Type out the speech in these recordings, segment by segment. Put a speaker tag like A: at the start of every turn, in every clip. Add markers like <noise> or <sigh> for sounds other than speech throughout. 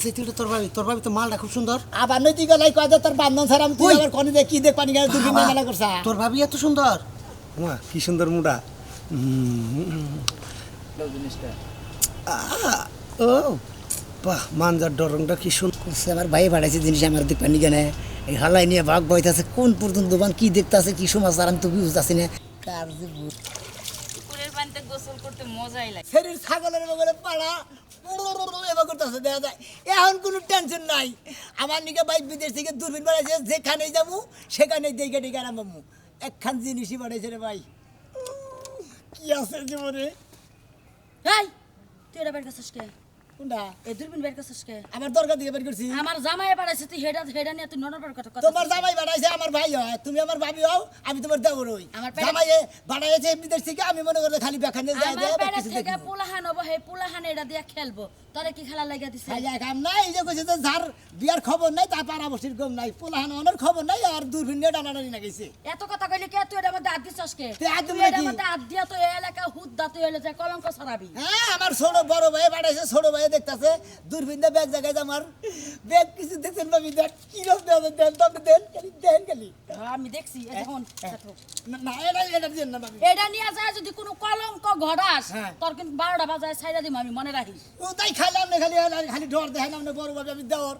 A: আচ্ছা তুই তোর ভাবি তোর ভাবি তো মালটা খুব সুন্দর।
B: আবার নৈতিক গলাই কয় তোর বান্ধন ছাড়া আমি তুই আবার কনে দেখ কি দেখ পানি গেলে মেলা করছা?
A: তোর ভাবি এত সুন্দর। মা কি সুন্দর মুডা। ও বাহ মানজার ডরংটা কি সুন্দর
B: সে আমার ভাই পাঠাইছে জিনিস আমার দেখ পানি কেনে এই হালাই নিয়ে ভাগ বইতাছে কোন পর্যন্ত দোকান কি দেখতাছে কি সমাচার আমি তো বুঝতেছি না। কার যে বুঝ
C: পুকুরের পানিতে গোসল করতে মজাই লাগে।
B: শরীর ছাগলের বগলে পাড়া। করতেছে, দেখা যায়। এখন কোনো টেনশন নাই। আমার নিকে বাইক বিদেশ থেকে দূরবীন বাড়াইছে যেখানেই যাব, সেখানেই দেখে ডেকে আরাম একখান জিনিসই বাড়াইছে রে ভাই। কি আছে জীবনে?
C: তুই এটা বের করছিস কে?
B: কোনটা?
C: এই দূরবীন বের করছিস কে
B: আমার দরকার দিকে বের করছি।
C: আমার জামাই বাড়াইছে তুই হেডা হেডা নিয়ে তুই কথা কথা
B: তোমার জামাই বাড়াইছে আমার ভাই হয়। তুমি আমার ভাবি হও আমি তোমার দেবর হই
C: আমার
B: জামাই বাড়াইছে বিদেশ থেকে আমি মনে করি খালি বেখানে যাই
C: থেকে পুলাহান হব হে পুলাহান এটা দিয়ে খেলব। তোরে কি খেলা লাগা দিছে?
B: খাইয়া কাম নাই এই যে কইছে যে যার বিয়ার খবর নাই তার পাড়াবস্তির গম নাই। পোলাহান অনের খবর নাই আর দূরবীন নিয়ে টানাটানি না গেছে
C: এত কথা কইলি কে? তুই এটার মধ্যে হাত দিছস কে?
B: তুই হাত
C: তুই
B: দিবি
C: এটার মধ্যে হাত দিয়া তুই এই এলাকা হুদ্দা তুই হলে যে কলঙ্ক ছড়াবি।
B: হ্যাঁ আমার ছোট বড় ভাই বাড়াইছে ছোট ভাই দেখতাছে দূরবীন দিয়ে ব্যাগ জায়গায় আমার ব্যাগ কিছু দেখছেন ভাবি দেখ কি রকম দেন দেন তো দেন খালি দেন খালি।
C: হ্যাঁ, আমি দেখছি এই দেখুন
B: না, এটা এটা দেন না ভাবি
C: এটা নিয়ে যায় যদি কোনো কলঙ্ক ঘটাস
B: হ্যাঁ।
C: তোর কিন্তু বারোটা বাজায় ছাইরা দিম আমি মনে রাখিস।
B: ও তাই খাইলাম না খালি খালি ডর দেখাইলাম না বড় ভাবে আমি দেওয়ার।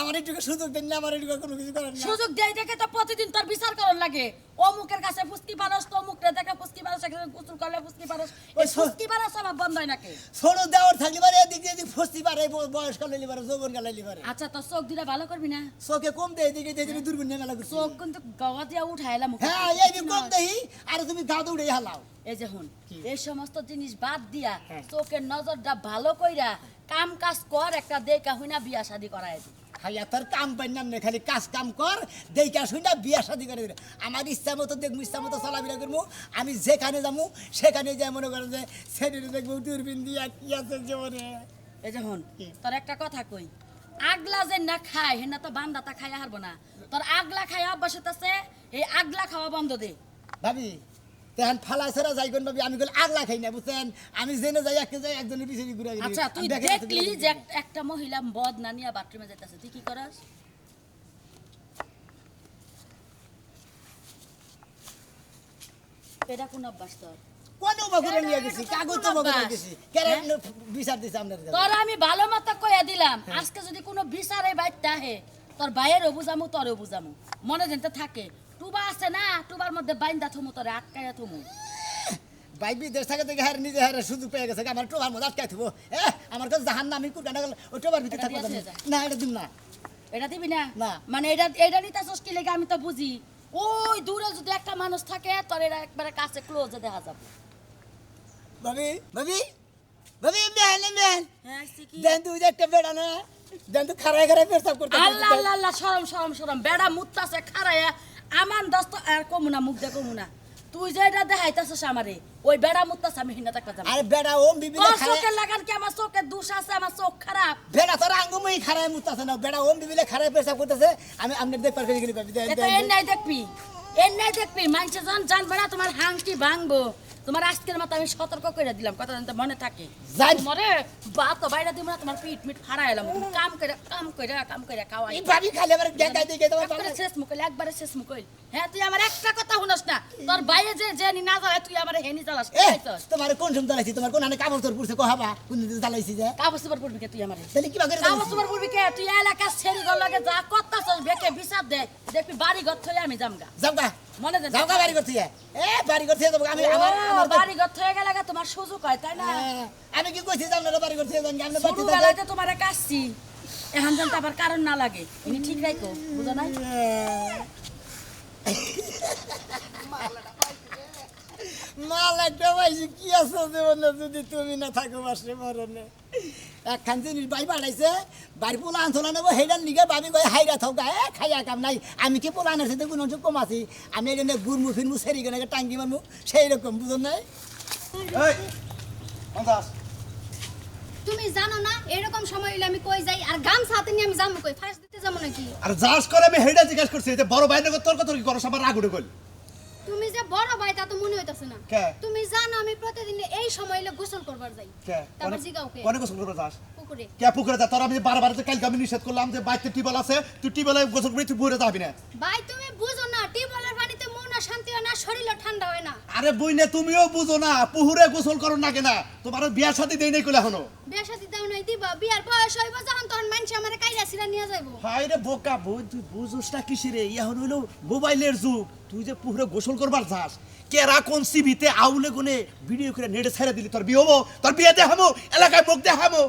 B: আমার একটু সুযোগ দেন না আমার একটু কোনো কিছু করেন না
C: সুযোগ দেয় দেখে তো প্রতিদিন তোর বিচার করার লাগে। অমুকের কাছে ফুসকি পারস তো অমুকরে দেখে ফুসকি পারস এখানে গোসল করলে ফুসকি পারস
B: ওই
C: ফুসকি পারস আমার বন্ধ হয় নাকি?
B: ছোট দেওয়ার থাকলে পারে এদিক এদিক ফস্তি পারে বয়স কালে পারে যৌবন কালে পারে।
C: আচ্ছা তোর চোখ দিলে ভালো করবি না?
B: চোখে কম দেয় এদিকে এদিকে দূরবীন নিয়ে মেলা
C: চোখ কিন্তু গাওয়া দিয়া উঠাই এলাম
B: হ্যাঁ এই কম দেহি আর তুমি দাদু দৌড়ে হালাও।
C: এই যে হুন এই সমস্ত জিনিস বাদ দিয়া
B: হ্যাঁ।
C: চোখের নজরটা ভালো কইরা কাম কাজ কর একটা দেখা হইনা বিয়া শাদি করায় দি।
B: খাইয়া তোর কাম পাইনাম না খালি কাজ কাম কর দেইকা শুই না বিয়া শাদি করে দিলে আমার ইচ্ছা মতো দেখব ইচ্ছা মতো চলাফেরা করব আমি যেখানে যাব সেখানে যাই মনে করেন যে সেদিনে দেখব দূরবীন দিয়া কি আছে জীবনে।
C: এই যে হুন? তোর একটা কথা কই আগলা যে না খায় হেনা তো বান্দাটা খাইয়া হারবো না। তোর আগলা খাই অভ্যাস আছে এই আগলা খাওয়া বন্ধ দে।
B: ভাবি ফালা যাই কোন ভাবি আমি কইলে আগলা খাই না বুঝছেন আমি জেনে যাই একে যাই একজনের পিছনে ঘুরে গেলি।
C: আচ্ছা তুই দেখলি যে একটা মহিলা বদ না নিয়ে বাথরুমে যাইতেছে তুই কি করাস এটা কোন অভ্যাস তোর
B: কোন নিয়ে গেছি কাগজ তো। গেছি কেন
C: হ্যাঁ?
B: বিচার দিছে আপনার
C: তোর আমি ভালো মতো কইয়া দিলাম
B: হ্যাঁ।
C: আজকে যদি কোনো বিচারে বাইতে আহে তোর বাইরেও বুঝামু তোরও বুঝামু মনে যেতে থাকে টুবা আছে না টুবার মধ্যে বাইন্দা থমু তোরে থমু।
B: ভাই বিদেশ থেকে দেখে হার নিজে হারে সুযোগ পেয়ে গেছে। আমার টোবার মধ্যে আটকাই থবো। এ আমার কাছে জাহান গেল ওই টোবার ভিতরে থাকব না এটা দিম না।
C: এটা দিবি না?
B: না।
C: মানে এটা এটা নিতাছস কি লেগে? আমি তো বুঝি। ওই দূরে যদি একটা মানুষ থাকে তোর এরা একবারে কাছে ক্লোজে দেখা যাবে।
B: ভাবি ভাবি ভাবি মেহলে মেহল।
C: হ্যাঁ
B: দেন তুই একটা বেড়া না। দেন তুই খারাই খারাই পেশাব করতে
C: আল্লাহ আল্লাহ আল্লাহ সরম সরম সরম। বেড়া মুত্তাছে খারায়া আমার দস্ত আর কমু না মুখ দেখো না। তুই যে এটা দেখাইতাছস আমারে ওই বেড়া মুত্তাছে আমি হিনা দেখা যাব।
B: আরে বেড়া ওম বিবি
C: চোখে লাগান কি আমার চোখে দুষ আছে আমার চোখ খারাপ?
B: বেড়া তোর আঙ্গুমই খারাই মুতাছে না। বেড়া ওম বিবিলে খারাই পেশা করতেছে আমি আমনে দেখ পার গেলি ভাবি দেন
C: এ এর নাই দেখবি এর নাই দেখবি। মানুষজন জানবে না তোমার হাংটি ভাঙবো। তোমার আজকের মতো আমি সতর্ক করে দিলাম কথা জানতে মনে থাকে।
B: যাই
C: মরে বা তো বাইরে দিব না তোমার পিঠ মিট ফাড়া এলাম তুমি কাম করে কাম করে কাম করে খাওয়াই।
B: এই ভাবি খালি আমার দেখাই দিকে তোমার
C: শেষ মুকল একবারে শেষ মুকল হ্যাঁ তুই আমার একটা কথা শুনস না তোর বাইরে যে যে নি যায় তুই আমার হেনি চালাস
B: এ তোমার কোন সময় জ্বালাইছি তোমার কোন আনে কাপড় তোর পুরছে? কহাবা কোন দিন জ্বালাইছি যে?
C: কাগজ তোমার পড়বি কে তুই আমারে?
B: তাহলে কি বাগের
C: কাগজ তোমার পড়বি কে? তুই এলাকা ছেড়ি গল লাগে যা করতাছস বেকে বিচার দে। দেখবি বাড়ি ঘর থই আমি জামগা
B: যাওগা
C: মনে দে
B: যাওগা বাড়ি করছি এ বাড়ি করছি যাব আমি আমার আমার
C: বাড়ি ঘর থয়ে গেলে তোমার সুযোগ হয় তাই না?
B: হ্যাঁ, আমি কি কইছি যে আপনারা বাড়ি আপনি বাড়ি
C: তোমার কাশছি। এখন জানতে আবার কারণ না লাগে। তুমি ঠিক রাখো বুঝো নাই?
B: মাল একটা পাইছি কি আছে জীবনে যদি তুমি না থাকো বাসরে মরণে। একখান জিনিস বাই বাড়াইছে বাড়ি পোলা আনছোলা নেব হেডার নিগে ভাবি কই হাইরা থাও গা এ খাইয়া কাম নাই আমি কি পোলা আনার সাথে কোনো কম আছি? আমি এখানে গুরমু ফিরমু সেরি গেলে টাঙ্গি মারমু সেই রকম বুঝো নাই?
D: তুমি জানো না এরকম সময় হইলে আমি কই যাই? আর গামছা হাতে নিয়ে আমি যাব কই? ফাঁস দিতে যাব নাকি?
E: আর যাস করে আমি হেডা জিজ্ঞাসা করছি যে বড় ভাই নাকি তোর কথা কি করস? আমার রাগ উঠে গেল
D: তুমি যে বড় ভাই তা তো মনে হইতাছে না। তুমি জানো আমি প্রতিদিন এই সময় গোসল করবার যাই। তারপর জিগাও কে?
E: কোনে গোসল করবার যাস?
D: পুকুরে। পুকুরে
E: কে পুকুরে যা? তোর আমি বারবার যে কালকে আমি নিষেধ করলাম যে বাইতে টিবল আছে তুই টিবলে গোসল করে তুই বুড়ে যাবি না।
D: ভাই তুমি বুঝো না টিবলের শান্তি হয় না শরীরও ঠান্ডা হয় না।
E: আরে বইনে তুমিও বুঝো না পুহুরে গোসল করো না কেনা। তোমার সাথে দেই নাই কইলে হনো?
D: বিয়ে দাও নাই দিবা বিয়ার বয়স হইব যখন তখন মানুষ আমার কাইরা ছিলা নিয়ে যাইবো।
E: হাই রে বোকা বই তুই বুঝোস না হইল মোবাইলের যুগ। তুই যে পুহুরে গোসল করবার যাস কেরা কোন সিবিতে আউলে গুনে ভিডিও করে নেটে ছেড়ে দিলি? তোর বিয়ে হব তোর বিয়ে দেখামো এলাকায় মুখ দেখামো।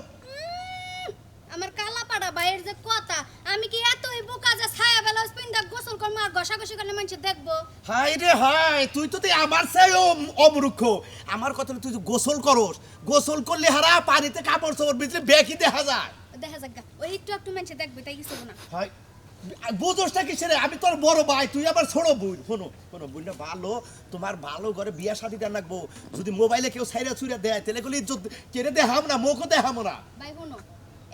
D: আমার কালা পাড়া ভাইয়ের যে কথা আমি কি এতই বোকা যে ছায়া বেলা পিন্ডা গোসল করব আর ঘষাঘষি করলে মানুষ দেখব?
E: হাই রে হাই তুই তো তুই আমার চেয়েও অমূর্খ। আমার কথা তুই গোসল করস। গোসল করলে হারা পানিতে কাপড় চোপড় ভিতরে বেকি দেখা যায়।
D: দেখা যাক ওই একটু একটু মানুষ দেখবে তাই কিছু না।
E: হাই বুঝোসটা আমি তোর বড় ভাই তুই আমার ছোট বোন। শোনো শোনো বোনটা ভালো তোমার ভালো ঘরে বিয়া শাদি দেন রাখব যদি মোবাইলে কেউ সাইরা দেয় তাহলে ইজ্জত কেড়ে দেখাম না মুখও দেখাম না।
D: ভাই শুনো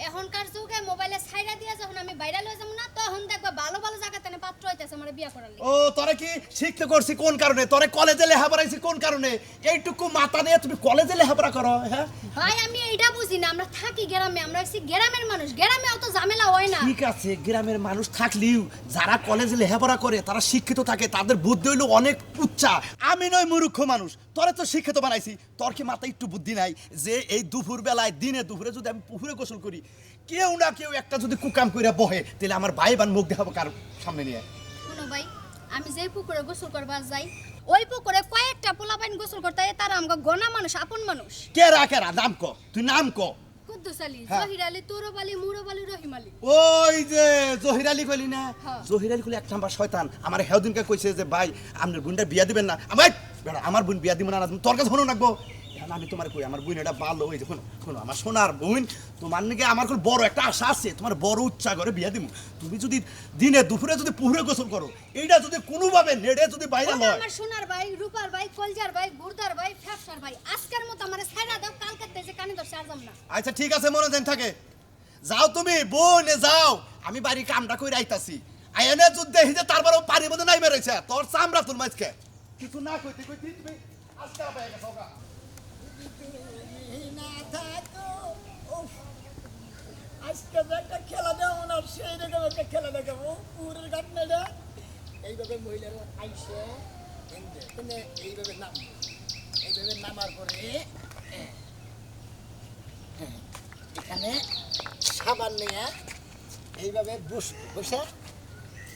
D: এখনকার যুগে মোবাইলে ছাইরা দিয়া যখন আমি বাইরে লয়ে যাব না তখন দেখবা ভালো ভালো জায়গা তেনে পাত্র হইতেছে আমার বিয়া করার লাগি।
E: ও তোরা কি শিখতে করছি কোন কারণে? তোরে কলেজে লেখাপড়া আইছি কোন কারণে? এইটুকু মাথা নিয়ে তুমি কলেজে লেখাপড়া করো হ্যাঁ?
D: ভাই আমি এইটা বুঝি না। আমরা থাকি গ্রামে আমরা হচ্ছি গ্রামের মানুষ। গ্রামে অত ঝামেলা হয় না।
E: ঠিক আছে গ্রামের মানুষ থাকলেও যারা কলেজে লেখাপড়া করে তারা শিক্ষিত থাকে তাদের বুদ্ধি হইল অনেক উচ্চা। আমি নয় মূর্খ মানুষ তোরে তো শিক্ষিত বানাইছি। তোর কি মাথায় একটু বুদ্ধি নাই যে এই দুপুর বেলায় দিনে দুপুরে যদি আমি পুকুরে গোসল করি কেউ না কেউ একটা যদি কুকাম করে বহে তাহলে আমার ভাই বান মুখ দেখাবো কার সামনে নিয়ে।
D: শুনো ভাই আমি যেই পুকুরে গোসল করবার যাই ওই পুকুরে কয়েকটা পোলাপাইন গোসল করতে হয় তারা আমাকে গনা মানুষ আপন মানুষ।
E: কেরা কেরা? নাম ক। তুই নাম ক।
D: কুদ্দুস আলী
E: হ্যাঁ।
D: জহির আলী তোরব আলী মুরব আলী রহিম আলী।
E: ওই যে জহির আলী কইলি না?
D: হ্যাঁ।
E: জহির আলী কইলি এক নাম্বার শয়তান। আমার হেউদিনকে কইছে যে ভাই আপনার বোনটা বিয়া দিবেন না? আমার বেড়া আমার বোন বিয়া দিব না তোর কাছে হনো এখন আমি তোমার কই আমার বোন এটা ভালো হয়েছে শোনো শোনো আমার সোনার বোন তোমার নাকি আমার খুব বড় একটা আশা আছে তোমার বড় উচ্চা করে বিয়া দিব তুমি যদি দিনে দুপুরে যদি পুহুরে গোসল করো এইটা যদি কোনোভাবে নেড়ে যদি বাইরে লয়
D: আমার সোনার ভাই রূপার ভাই কলজার ভাই গুরদার ভাই ফ্যাপসার ভাই আজকের মতো আমার ছাইরা দাও কালকে তেজে কানে আর যাম না।
E: আচ্ছা ঠিক আছে মনে দেন থাকে। যাও তুমি বোনে যাও। আমি বাড়ি কামটা কই রাইতাছি আয়নে যুদ্ধে হিজে তারপরেও পানি মধ্যে নাই বেরোইছে তোর চামড়া তুল মাঝকে কিছু না কইতে কইতে আজকে
B: উফ, আজকে খেলা দেবো না খেলা দেখাবো পুরের ঘটনাটা এইভাবে মহিলারা আইসে এখানে এইভাবে নাম এইভাবে নামার পরে হ্যাঁ, এখানে সাবান নিয়ে এইভাবে বস বসে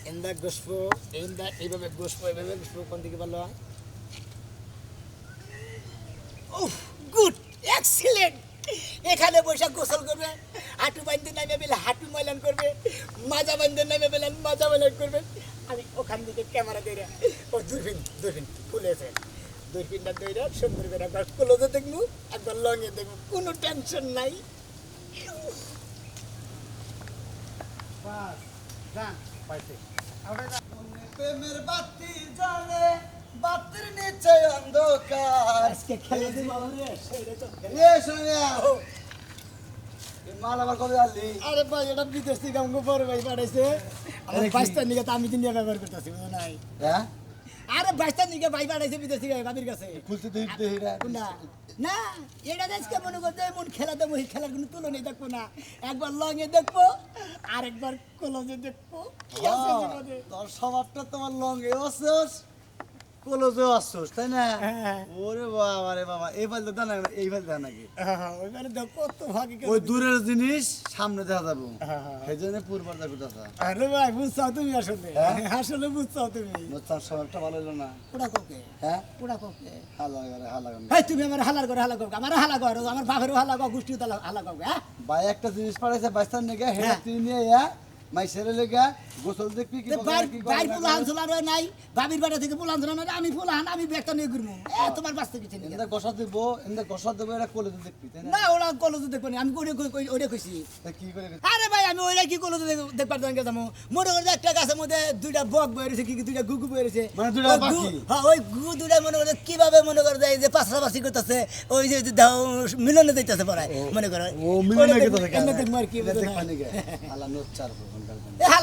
B: এন্দা গোসবো এন্দা এইভাবে গোসবো এইভাবে গোসবো কোন দিকে ভালো হয় উফ এক্সিলেন্ট এখানে বসে গোসল করবে হাঁটু বান্ধে নামে বেলে হাঁটু ময়লান করবে মাজা বান্ধে নামে বেলে মাজা ময়লান করবে। আমি ওখান থেকে ক্যামেরা দিয়ে ও দূরবীন দূরবীন খুলেছে দূরবীনটা দইরা সুন্দর করে একবার ক্লোজে দেখব একবার লঙে দেখব কোনো টেনশন নাই।
A: প্রেমের বাতি বাতির নিচে অন্ধকার।
B: আজকে খেলে দিব রে সেইটা তো
A: এ সোনিয়া মাল আবার কবে আনলি?
B: আরে ভাই এটা বিদেশ থেকে আমাকে বড় ভাই পাঠাইছে। আমার
A: আরে
B: বাইশটার নিকে আমি নিয়ে ব্যবহার করতেছি বুঝো নাই?
A: হ্যাঁ?
B: আরে বাইশটার নিকে ভাই পাঠাইছে বিদেশ থেকে ভাবির কাছে।
A: খুলতে দিই
B: না। না এটা আজকে মনে করতে এমন খেলা দেবো এই খেলার কোনো তুলনে দেখব না। একবার লঙে দেখব আর একবার কলজে দেখব?
A: তোর স্বভাবটা তোমার লং এ আসছোস কলেজেও আসছোস তাই না?
B: হ্যাঁ।
A: ওরে বাবা রে বাবা এই ফাল দেখ না এই ফাল দেখ নাকি?
B: হ্যাঁ, দেখো ভাগে
A: ওই দূরের জিনিস সামনে দেখা যাব।
B: হ্যাঁ।
A: সেই জন্য পূর্বার দেখো
B: আরে ভাই বুঝছাও তুমি আসলে?
A: হ্যাঁ?
B: আসলে বুঝছাও তুমি?
A: স্বভাবটা ভালো হলো না।
B: ওটা কোকে?
A: হ্যাঁ?
B: ওটা কোকে?
A: হালা করে হালা করে।
B: হ্যাঁ তুমি আমার হালার করে হালা করবে আমার হালা করো আমার বাপেরও হালা করো গোষ্ঠীও হালা করবে হ্যাঁ?
A: ভাই একটা জিনিস পাঠাইছে বাইস্তান নেগে
B: হ্যাঁ।
A: তুই নিয়ে মাই সেরে লেগে গোসল দেখবি কি কি
B: বাইর পোলাহান নাই বাড়ি থেকে পোলাহান নাই আমি পোলাহান আমি নিয়ে ঘুরবো। এ, তোমার বাঁচতে কিছু নেই
A: গোসা দিব গোসা দেবো এটা কলেজে দেখবি না?
B: না ওরা কলেজে দেখব না আমি কইছি।
A: কি করে
B: আরে ভাই আমি ওইটা কি কলেজে দেখবার গেলাম? মনে করে একটা গাছের মধ্যে দুইটা বক বেরিয়েছে কি কি দুইটা গুগু বেরিয়েছে
A: মানে দুইটা পাখি?
B: হ্যাঁ ওই গু দুইটা মনে করে কীভাবে মনে করে যায় যে পাশাপাশি করতেছে ওই যে মিলনে দিতেছে পড়ায় মনে করে।
A: ও মিলনে
B: দেখবো- আর কি বুঝো না।
A: দেখি আলা নোট চার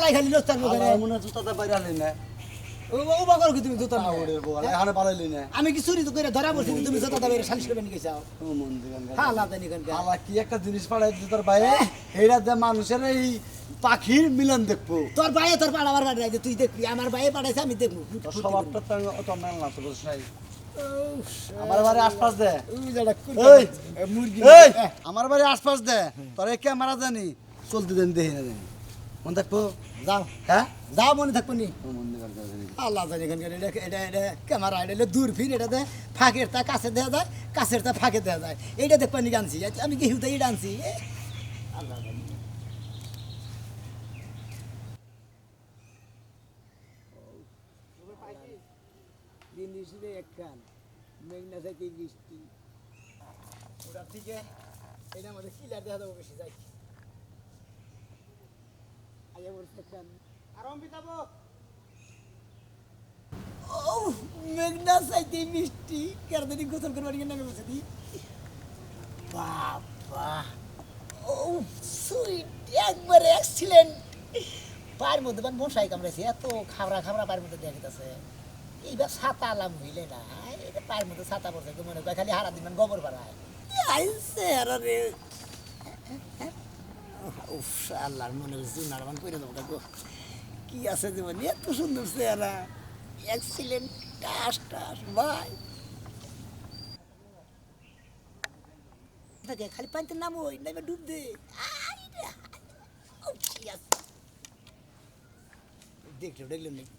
B: এ খালি লোস্তার মুখে
A: মনে বাইরে আলি না।
B: করো কি তুমি জুতা না
A: বল এখানে পালাইলি না।
B: আমি কি চুরি তো করে ধরা বলছি তুমি জুতা দাবে সালিশ করবে নিয়ে যাও
A: ও মন দিগান
B: হ্যাঁ
A: কি একটা জিনিস পাঠাই দিতে তোর ভাই এইটা যে মানুষের এই পাখির মিলন দেখব।
B: তোর ভাই তোর পাড়াবার বাড়ি তুই দেখবি আমার ভাই পাঠাইছে আমি দেখব।
A: স্বভাবটা তো মেল না তো বুঝছ নাই আমার বাড়ি আশপাশ দে।
B: মুরগি
A: আমার বাড়ি আশপাশ দে। তোর ক্যামেরা জানি চলতে দেন দেখি না জানি। মন দেখব
B: যাও।
A: হ্যাঁ?
B: যাও মনে থাকব নি? আল্লাহ জানি এখানকার এটা এটা এটা ক্যামেরা এটা হলো দূরবীন, এটাতে ফাঁকের তা কাছে দেওয়া যায় কাছের তা ফাঁকে দেওয়া যায়। এইটা দেখবা নি আনছি আমি কি হিউতে এটা আনছি আল্লাহ জানি। জিনিস রে একখান মেঘনা থেকে বৃষ্টি ওটা থেকে এটা আমাদের কিলার দেখা দেবো, বেশি যাই আগে বলছে একখান আর অম্বিতাবো ও মেঘনা চাইতে মিষ্টি। কেরদানি গোসল করবার গিয়ে নামে বসে দি। বাবা। ও সুইট একবারে এক্সিলেন্ট পায়ের মধ্যে মানে মশাই কামড়েছে এত খাবরা খাবরা পায়ের মধ্যে দেখিতেছে এইবার ছাতা আলাম হইলে না এটা পায়ের মধ্যে ছাতা পড়ছে মনে করে খালি হারা দিন গোবর বাড়ায়। আইসে আর রে উফ, আল্লাহর মনে হচ্ছে নারমান করে দেবো কাকু কি আছে জীবন? এত সুন্দর চেহারা। এক্সিলেন্ট টাস টাস, ভাই। খালি পানিতে নামো ওই নামে ডুব দে। দেখল দেখলেন নাকি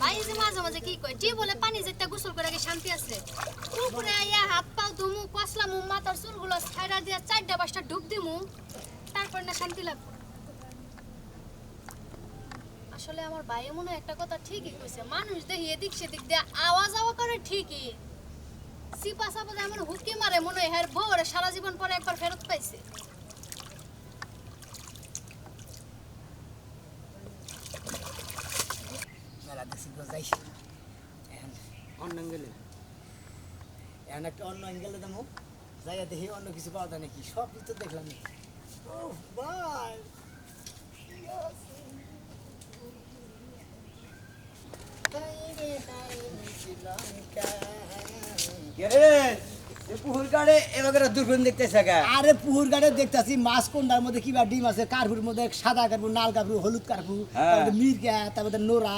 D: ভাই যে মাঝে মাঝে কি কয় যে বলে পানি যেতে গোসল করে শান্তি আছে। হাত পাও ধুমু কসলামু মাথার চুলগুলো ছাইড়া দিয়া চারটা ডুব দিমু, তারপর না শান্তি লাগবে। আসলে আমার ভাই মনে একটা কথা ঠিকই কইছে, মানুষ দেখি এদিক সেদিক দিয়ে আওয়াজ আওয়া করে ঠিকই। সিপা সাপা এমন হুকি মারে, মনে হ্যাঁ বউরে সারা জীবন পরে একবার ফেরত পাইছে।
B: তো যাই এখন অন্য অ্যাঙ্গেলে। এখন একটা অন্য অ্যাঙ্গেলে দেবো যাইয়া দেখি অন্য কিছু পাওয়া যায় নাকি। সব কিছু দেখলাম ও ভাই। Get আছে?
F: পুকুর দেখতেছে
B: আরে পুকুর গাড়ে দেখতেছি মাছ কোনটার মধ্যে কিবা ডিম আছে কার্পুর মধ্যে সাদা কার্পুর নাল কার্পুর হলুদ কার্পু
F: হ্যাঁ।
B: তারপরে মির্গা তারপরে নোরা।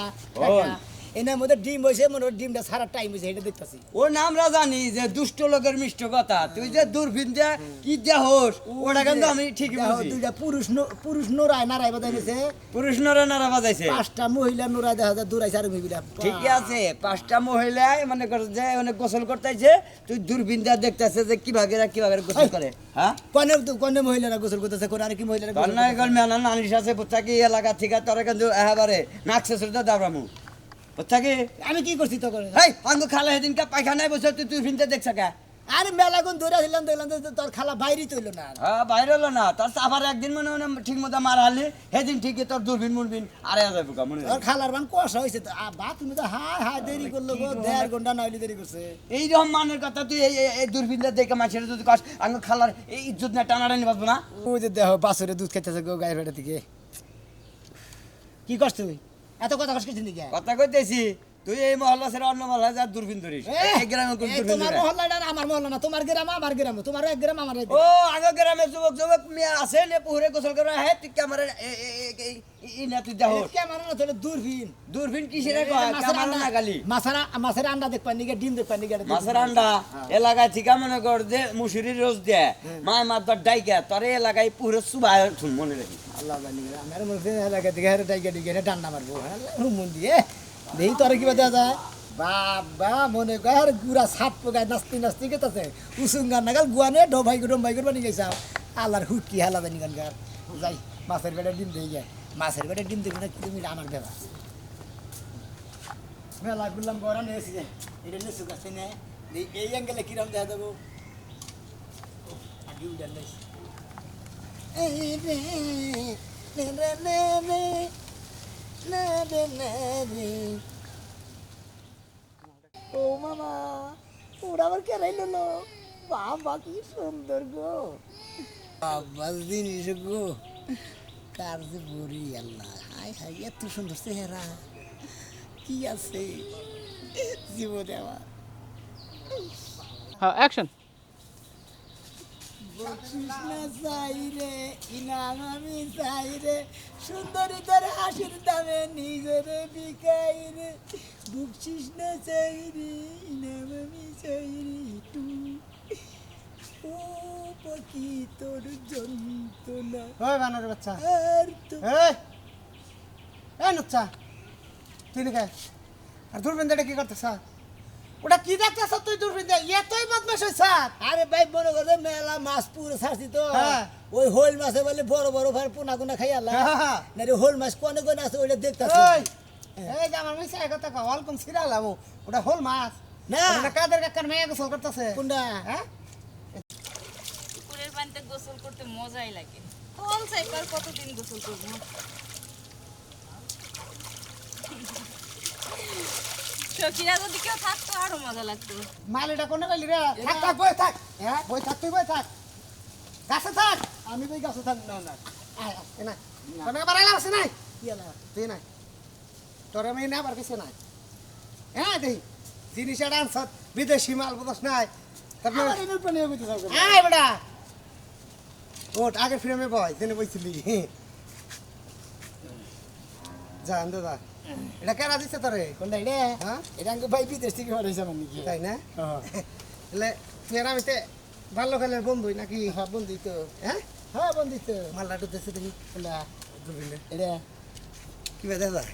B: এনার মধ্যে ডিম হয়েছে মনে ডিমটা সারা টাইম হয়েছে এটা দেখতেছি।
F: ও নামরা জানি যে দুষ্ট লোকের মিষ্ট কথা। তুই যে দূরবীন দিয়ে কি দিয়া হোস ওটা কিন্তু আমি বুঝি।
B: দুইটা পুরুষ পুরুষ নোরায় নারায় বাজাই নিছে
F: পুরুষ নরে নারা বাজাইছে।
B: পাঁচটা মহিলা নোরায় দেখা যায় দূরাইছে আর মহিলা।
F: ঠিকই আছে পাঁচটা মহিলায় মনে কর যে অনেক গোসল করতেছে তুই দূরবীন দিয়ে দেখতেছে যে কি ভাগে কি ভাগে গোসল করে হ্যাঁ?
B: কনে কনে মহিলারা গোসল করতেছে করে আর কি মহিলারা গোসল
F: গল মেলা নানির সাথে বুঝাকি এলাকা থেকে তোরা কিন্তু এবারে নাকছে সুরতে দাবরামু
B: করতেছে? আমি কি করছি তো করে
F: হেই আঙ্গ খালা সেদিনকে পায়খানায় বসে তুই তুই ফিনতে দেখছ কে?
B: আরে মেলা কোন ধরে ছিলাম দেখলাম তোর খালা বাইরেই তৈল না।
F: হ্যাঁ বাইরে হলো না। তোর আবার একদিন মনে মনে ঠিক মতো মার হারলি। সেদিন ঠিকই তোর দূরবীন মুরবিন। আরে যাবে কা মনে
B: তোর খালার মান কষা হয়েছে তো। আ, বা তুমি তো হাই হাই দেরি করল গো। দেড় ঘণ্টা নইলে দেরি করছে।
F: এইরকম মানের কথা তুই এই এই- এই দূরবীনটা দেখে মাছের যদি কস আঙ্গ খালার এই ইজ্জত না টানাটানি বাঁচবো না?
B: ওই যে দেহ বাছরে দুধ খাইতেছে গো গায়ের ভেড়া থেকে কি করছ তুই? এত কথা কষ্ট নাকি
F: কথা কইতেছি। তুই এই মহল্লা ছেড়ে অন্য মহল্লা যা দূরবীন ধরিস। এই গ্রামে কোন
B: তোমার? মহল্লাটা আমার মহল্লা না তোমার গ্রাম আমার গ্রাম তোমার এক গ্রাম আমার এক
F: ও আগে গ্রামে যুবক যুবক মেয়ে আছে নে পুকুরে গোসল করে হে তুই ক্যামেরা ই না তুই দেহ
B: ক্যামেরা না তাহলে দূরবীন।
F: দূরবীন কিসের ক্যামেরা না গালি।
B: মাছের মাছের আন্ডা দেখবা নিগে ডিম দেখবা নিগে
F: মাছের আন্ডা এলাকায় ঠিকা মনে কর যে মুসুরি রোজ দেয় মায় মার দর ডাইকা তোর এলাকায় পুরো সুবাই মনে রাখি
B: আল্লাহ জানি আমার মধ্যে এলাকা থেকে টাইকে ডিগে ডান্ডা মারবো। হুম মন দিয়ে। দেহি তোর কি বাজা যায় বাবা মনে কর গুড়া সাপ পোকায় নাস্তি নাস্তি গেতাছে উসুঙ্গার নাগাল গুয়ানে ডোভাই ডোভাই করে বানি গেছে আল্লাহর হুটকি হালা জানি গানকার যাই মাছের বেড়ে ডিম দিয়ে যায় মাছের বেড়ে ডিম দেবে না কি তুমি আমার দেবা মেলা গুলাম গড়া নিয়েছি যে এটা নিয়ে শুকাচ্ছে না এই- অ্যাঙ্গেলে কিরম দেখা দেবো এই রে রে রে রে। ও মামা, ওরা আবার কে রাইল না? বাবা, কি সুন্দর গো। বাবা, জিনিস গো। কার যে বড়ি, আল্লাহ। হাই হাই এত সুন্দর চেহারা। কি আছে? জীবনে আমার।
G: অ্যাকশন
B: কৃষ্ণ চাই রে ইনাম আমি চাই রে। সুন্দরী তোর হাসির দামে নিজের বিকাই রে। বুকছিস না চাই রে ইনাম আমি চাই রে টু ও পাখি তোর যন্ত্রণা।
A: ওই বানরের বাচ্চা।
B: আর তো
A: এই এই নুচ্চা তুই নাকি আর দূরবীন কি করতেছ? ওটা কি দেখতেছ তুই দূরবীন এতই বদমাস হয়েছ
B: আরে ভাই মনে করে মেলা মাছ পুরো ছাড়ছি তো।
A: হ্যাঁ।
B: ওই হোল মাছে বলে বড় বড় ভার পোনা কোনা খাই আল্লাহ।
A: হ্যাঁ।
B: না হোল মাছ কোনে কোনে আছে ওইটা দেখতেছি
A: এই যে আমার মিশে কথা কও অল্পম সিরালাম ওটা হল মাছ।
B: না।
A: ওটা কাদের কাকার মেয়ে গোসল করতেছে?
B: কোনটা?
A: হ্যাঁ?
C: পুকুরের পানিতে গোসল করতে মজাই লাগে। কোন সাইকার কতদিন গোসল করব? <laughs> সখিরা যদি কেউ থাকতো আরও মজা লাগতো।
A: মালিটা কোনে গেলি রে? থাক থাক বই থাক। হ্যাঁ বই থাক তুই বই থাক। গাছে থাক।
B: আমি তো গাছে থাক না না।
A: আয় আয়, এ নাই। কোনে বাড়াইলা আছে নাই?
B: কি আলা
A: তুই নাই। তোর আমি না আবার কিছু নাই। হ্যাঁ দেই। বিদেশি মাল বুঝস নাই? তারপরে আয় বেটা। ওট আগে ফ্রেমে বয় জেনে বইছিলি। যা আন্দে যা। এটা কেরা দিচ্ছে তোরে?
B: কোনটা এটা?
A: হ্যাঁ?
B: এটা আঙ্গ ভাই বিদেশ থেকে পাঠাইছে আমার নাকি
A: তাই না? এলে তুই আর আমিতে ভালো খেলের বন্ধুই নাকি?
B: হ্যাঁ বন্ধু তো।
A: হ্যাঁ?
B: হ্যাঁ বন্ধু তো।
A: মাল্লা ঢুকতেছে দেখি।
B: কোনটা? এটা?
A: কি দেখা যায়?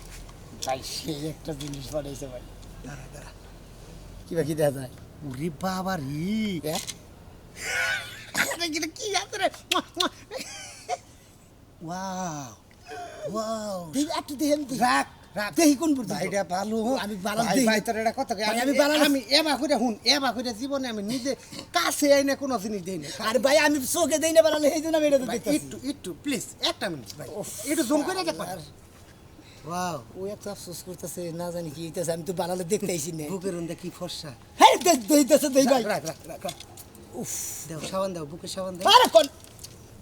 B: ভাই সেই একটা জিনিস পাঠাইছে ভাই।
A: দাঁড়া দাঁড়া।
B: কি বা কি দেখা যায়?
A: উরি বাবা রি।
B: হ্যাঁ?
A: কি আছে রে? ওয়াও। ওয়াও।
B: দেখি একটু দেখেন দেখি।
A: রাখ।
B: দেখি কোন পর্যন্ত।
A: ভাইটা ভালো
B: আমি বালাল
A: ভাই তোর এটা
B: ভাই,
A: আমি
B: আমি বালাল-
A: আমি এবা করে হুন এবা করে জীবনে আমি নিজে কাছে আইনে কোনো জিনিস দেই না।
B: আর ভাই আমি চোখে দেই না বানালে এই জন্য আমি এটা দেখতেছি।
A: একটু একটু প্লিজ একটা মিনিট ভাই। একটু জুম করে দেখ। ওয়াও
B: ও এত আফসোস করতেছে না জানি কি হইতেছে আমি তো বানালে দেখতেইছি না।
A: বুকের উন্দে কি ফর্সা।
B: হ্যাঁ দেখতেছে দেই ভাই।
A: রাখ রাখ রাখ রাখ। উফ। দাও সাবান দাও বুকে সাবান দাও।
B: আরে কোন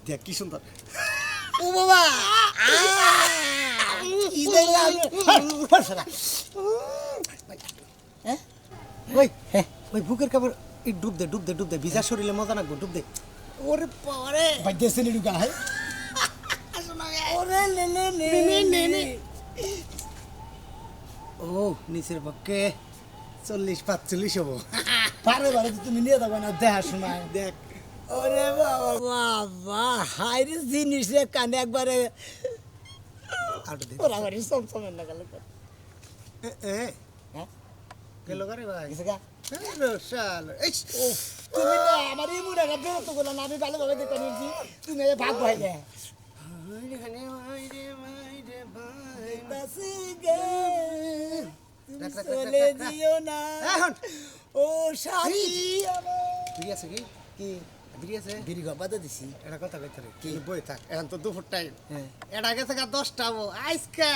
A: দেখ কি সুন্দর।
B: ও বাবা! কি দেখলাম হ্যাঁ?
A: ওই হ্যাঁ ওই বুকের কাপড় এই ডুব দে ডুব দে ডুব দে ভিজা শরীরে মজা লাগবো ডুব দে।
B: ওরে পরে ভাই দেশে নি ঢুকা হ্যাঁ। ওরে
A: নে, নে, নে। ও নিচের পক্ষে চল্লিশ পাঁচচল্লিশ হব।
B: পারে পারে তুমি নিয়ে যাবে না দেখা শোনায়
A: দেখ।
B: ওরে বাবা বাবা হাই রে জিনিস কানে একবারে ওরা আমার সব সময় না গেল হ্যাঁ?
A: গেল করে ভাই।
B: তুমি না আমার এই মুড়া না বেরোত করল না আমি ভালোভাবে দেখে নিয়েছি। তুমি ভাগ ভাই রে গে। চলে। দিও না। ও সাথী
A: আছে কি?
B: কি?
A: বিড়ি আছে?
B: বিড়ি গা দিছি।
A: এটা কথা কইতে কি? বই থাক। এখন তো দুপুর টাইম
B: হ্যাঁ।
A: এটা গেছে গা দশটা বো আজকে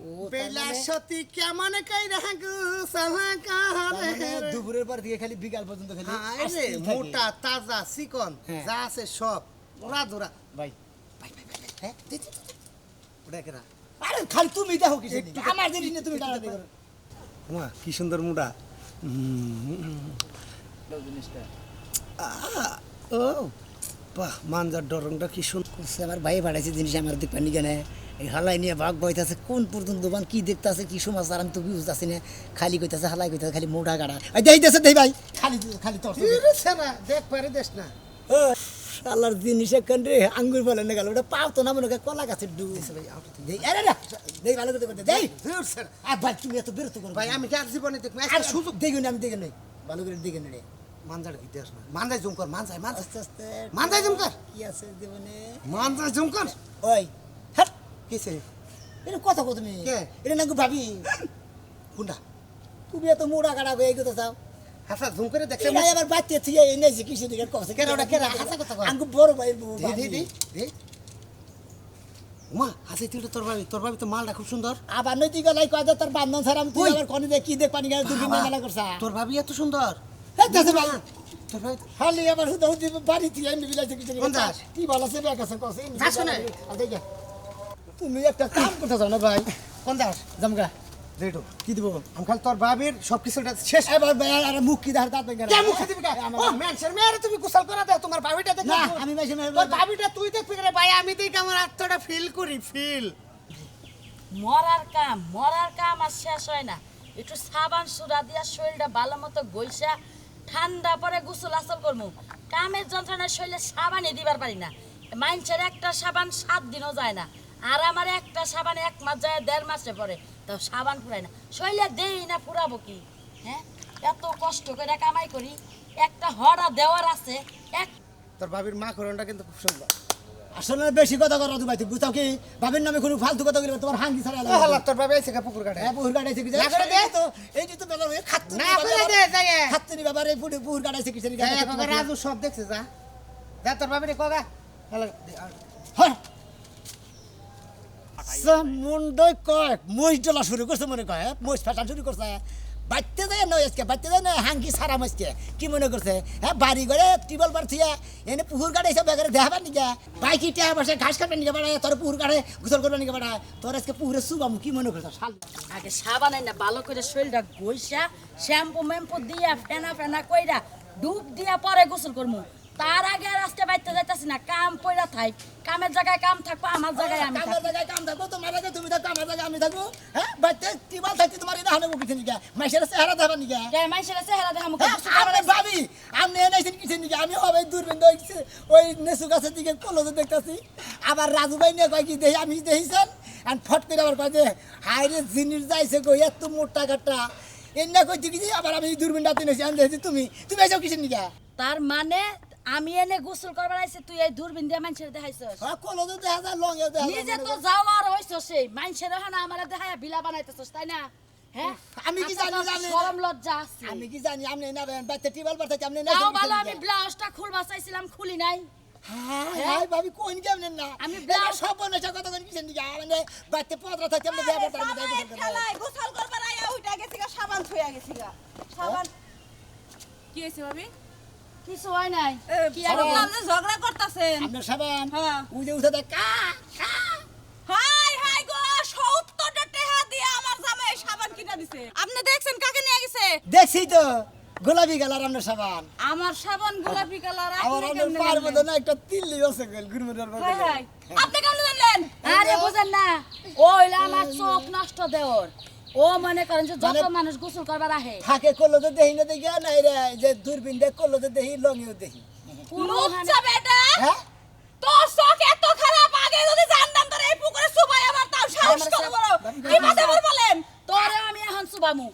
B: ও
A: বেলা
B: মানে-
A: সতী কেমন কই রাখু সালা
B: তার
A: কাহারে
B: মানে দুপুরের পর দিয়ে খালি বিকাল পর্যন্ত খালি থাকে।
A: মোটা তাজা চিকন
B: হ্যাঁ।
A: যা আছে সব। ওরা ধরা।
B: ভাই।
A: হ্যাঁ। ওটা
B: আরে খালি তুমি দেখো কিছু আমার জিনিস তুমি টানাটানি করো
A: মা কি সুন্দর মুডা। ও বাহ মানজার ডরংটা কি সুন্দর
B: করছে? আমার ভাই পাঠাইছে জিনিস আমার দেখবেন কেন এই হালাই নিয়ে ভাগ বইতাছে কোন পর্যন্ত বান কি দেখতাছে কি সমাচার আমি তো বুঝতেছি না। খালি কইতাছে হালাই কইতাছে খালি মোটা গাড়া। এই দেই দেছে দেই ভাই। খালি খালি তোর
A: দেখ পারে দেশ না।
B: শালার জিনিস এখন রে আঙ্গুর বলে না গেল ওটা পাও তো না মনে হয় কলা গাছের ডু আরে না দেই ভালো করে দেই। আর ভাই তুমি এত বিরক্ত করো
A: ভাই আমি কি আর জীবনে দেখব?
B: আর সুযোগ দেখি না আমি দেখে নেই। ভালো করে দেখে নেই
A: মানজার কি দেশ না মানজাই জুম কর মানজাই মানজাই।
B: আস্তে আস্তে।
A: মানজাই জুম কর
B: কি আছে জীবনে?
A: মানজাই জুম কর
B: ওই হাট
A: কিসে
B: এটা কথা কো তুমি।
A: কে?
B: এটা নাকি ভাবি।
A: কোনটা?
B: তুমি এত মোড়া কাটা হয়ে গেছো চাও
A: হাসা জুম করে দেখছে
B: এটা আবার বাচ্চা থিয়ে এনেছি কিছু দিকে কছে
A: কেন ওটা কেন? হাসা কথা কয়।
B: আঙ্গু বড় ভাই বউ
A: দে দে
B: ভাবি।
A: দে দে। মা হাসি তুই তোর ভাবি তোর ভাবি তো মালটা খুব সুন্দর।
B: আবার নৈতিক কয় তোর বান্ধন ছাড়া আমি তুই আবার কনে দেখ কি দেখ পানি গেলে দুদিন মেলা করছা।
A: তোর ভাবি এত সুন্দর।
B: খালি হুদা হুদি বাড়ি থেকে এমনি বিলাইছে কিছু
A: দাস?
B: কি ভালো সে ব্যাগ আছে কছে তুমি একটা কাম করতেছ না ভাই?
A: কোন দাস
B: জামগা
A: যেটু
B: কি দিব
A: আমি খালি তোর বাবির সব কিছুটা শেষ
B: এবার আর মুখ কি ধার দাঁত
A: কে মুখে দিবি কা? ও মানুষের মেয়েরে তুমি গোসল করা দাও তোমার বাবিটা দেখে
B: না আমি
A: তোর বাবিটা তুই দেখবি রে ভাই আমি দেখি আমার আত্মটা ফিল করি ফিল
C: মরার কাম মরার কাম আর শেষ হয় না। একটু সাবান সুরা দিয়া শরীরটা ভালো মতো গইসা ঠান্ডা পরে গোসল আসল করব কামের যন্ত্রণা শরীরে সাবানই দিবার পারি না। মাইনছের একটা সাবান সাত দিনও যায় না। আর আমার একটা সাবান এক মাস যায়, দেড় মাসে পরে তো সাবান ফুরায় না। শরীরে দেই না, ফুরাবো কি? হ্যাঁ? এত কষ্ট করে কামাই করি। একটা হরা দেওয়ার আছে, এক
A: তোর বাবির মা করণটা কিন্তু খুব সুন্দর।
B: আসলে বেশি কথা করো তুমি তুই বুঝাও কি? বাবির নামে কোনো ফালতু কথা বলবে তোমার হাঙ্গি ছাড়া
A: ও হাল্লা তোর বাবা কা পুকুর কাটে
B: হ্যাঁ পুকুর কাটাইছে কি
A: না করে দে।
B: তো এই যে তো বেলা খাচ্ছি
A: না করে দে যাই
B: খাচ্ছি বাবার এই পুকুর পুকুর কাটাইছে কি জানি
A: যাই কগা রাজু সব দেখছে যা। যা তোর বাবিরে কগা।
B: হ্যাঁ। মুন্ডই কয় মহিষ ডলা শুরু করছে মনে কয় মহিষ ফেটা শুরু করছে বাড়তে যায় নয় আজকে বাড়তে যায় না হাঙ্কি সারা আজকে। কি মনে করছে? হ্যাঁ বাড়ি ঘরে টিবল বার থিয়া এনে পুকুর কাটে সব বেগারে দেখাবার নিকা বাইকি টেহা বসে ঘাস কাটবে নিকে বেড়ায়, তোর পুকুর কাটে গোসল করবে নিকে বেড়ায়? তোর আজকে পুকুরে শুভাম কি মনে করছে?
C: আগে সাবান না ভালো করে শরীরটা গইসা শ্যাম্পু ম্যাম্পু দিয়া ফেনা ফেনা কইরা, ডুব দিয়া পরে গোসল করমু। তার আগে আজকে বাইতে যাইতাছি না কাম পইরা থাই। কামের জায়গায় কাম থাকব আমার জায়গায় আমি
B: কামের
C: থাকব।
B: জায়গায় কাম থাকব তোমার আগে তুমি থাকো আমার জায়গায় আমি থাকব। হ্যাঁ বাড়তে টিবল থাকতে তোমার এটা হানে মুখে নিকে মাসের চেহারা দেখাবার নিকে
C: যে মাইসের চেহারা দেখা মুখ
B: হ্যাঁ, আপনি ভাবি আপনি এনেছেন কিছু নিকে আমি হবে দূরবীন ওই নেসু গাছের দিকে কলজে দেখতেছি। আবার রাজু ভাই নিয়ে কয় কি দেখি আমি দেখিছেন আর ফট করে আবার কয় যে হাই রে জিনিস যাইছে কই এত মোটা কাটা এনে কইছি কি যে আবার আমি দূরবীন রাতে নেছি আমি দেখছি তুমি তুমি এসব কিছু নিকে
C: তার মানে আমি এনে গোসল করবার আইছে তুই এই দূরবীন দিয়ে মানুষের দেখাইছস।
B: হ্যাঁ কলজে দেখা যায় লঙে দেখা
C: নিজে তো যাওয়ার হইছ সেই মানুষের হানা আমার দেখায় বিলা বানাইতেছস তাই না? হ্যাঁ?
B: আমি কি জানি,
C: আচ্ছা,
B: জানি না।
C: শরম লজ্জা আছে।
B: আমি কি জানি আপনি না বাচ্চা টিবল বাড়তে আপনি না
C: তাও ভালো আমি ব্লাউজটা খুলবা চাইছিলাম খুলি নাই।
B: হ্যাঁ হ্যাঁ? ভাবি কোন কেমন না?
C: আমি
B: আমি
C: ব্লাউজ-
B: সব কোন কিছু মানে বাচ্চা পদরা থাকতে আমরা
G: আরে
B: ব্যাপারটা আমি
G: খেলায় গোসল করবার আয়া উইটা গেছি সাবান থইয়া সাবান। কি হয়েছে ভাবি?
C: কিছু হয় নাই। কি আর
G: শুনলাম ঝগড়া করতেছেন।
B: আপনার সাবান
G: হ্যাঁ।
B: উঠে উঠে দেখ কা কা।
G: হাই হাই গো সত্তরটা টেহা দিয়ে আমার জামাই সাবান কিনা দিছে। আপনি দেখছেন কাকে নিয়ে গেছে?
B: দেখছি তো গোলাপি কালার আপনার সাবান।
G: আমার সাবান গোলাপি কালার
B: আমার
G: আপনি
B: আপনার
G: কেমনে
B: পার
G: জানলেন?
B: মধ্যে না একটা তিল্লি আছে গেল গুরমুরার
G: হাই হাই। আপনি কেমনে জানলেন?
C: আরে বুঝেন না ও হইল আমার চোখ নষ্ট দেওর ও মনে করেন যে যত
B: মানে-
C: মানুষ গোসল করবার আহে।
B: থাকে করল তো দেখি না দেখি নাই রে যে দূরবীন দেখ করল তো দেখি লঙ্গিও দেখি
G: লুচ্চা বেটা!
B: হ্যাঁ?
G: তোর চোখ এত খারাপ আগে যদি জানতাম তোর এই পুকুরে সুবাই আমার তাও সাহস করে
C: সব-
G: কি মাঝে আবার বলেন।
C: তোরে আমি এখন সুবামু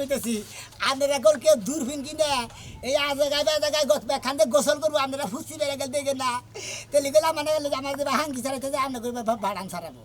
G: কইছি?
B: গোসল করব আপনারা ফুসি বেড়ে গেল দেখে না। তেলি গেলে মানে যে হাঙ্গি ছাড়াইতে যে আমরা ভাড়ান ছাড়াবো।